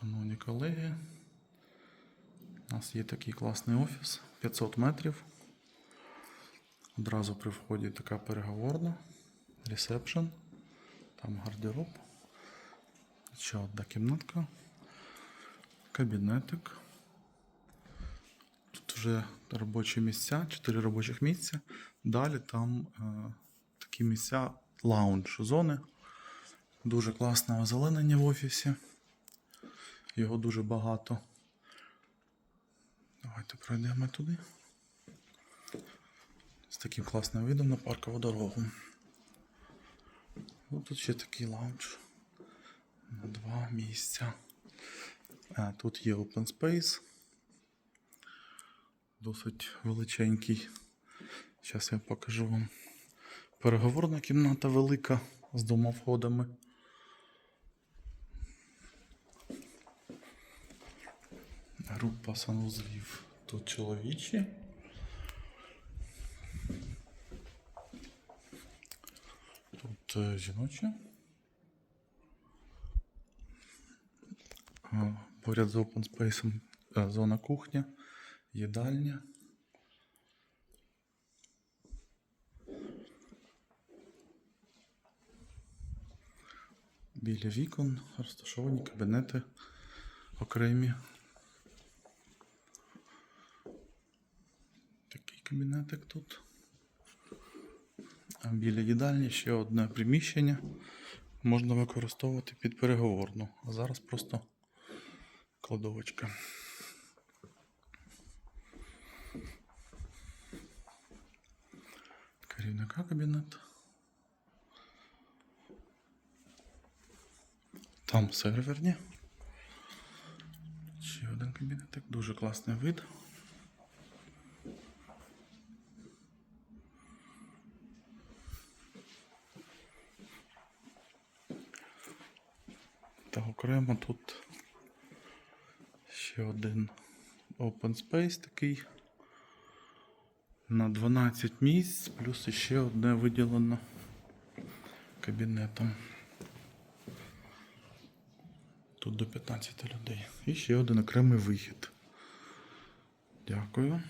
Шановні колеги, у нас є такий класний офіс 500 метрів. Одразу при вході така переговорна, ресепшн, там гардероб. Ще одна кімнатка, кабінетик. Тут вже робочі місця, 4 робочих місця. Далі там е, такі місця, лаунж зони. Дуже класне озеленення в офісі. Його дуже багато. Давайте пройдемо туди. З таким класним видом на паркову дорогу. Ну, тут ще такий лаунж. На два місця. А, тут є open space. Досить величенький. Зараз я покажу вам. Переговорна кімната велика з двома входами. Група санузлів тут чоловічі. Тут е, жіночі. Поряд з open space е, зона кухня, їдальня. Біля вікон розташовані кабінети окремі. Такий кабінетик тут. А біля їдальні ще одне приміщення. Можна використовувати під переговорну. А зараз просто кладовочка. Керівника кабінет. Там серверні. Ще один кабінетик, дуже класний вид. Та окремо тут ще один open space такий. На 12 місць, плюс ще одне виділено кабінетом. Тут до 15 людей. І ще один окремий вихід. Дякую.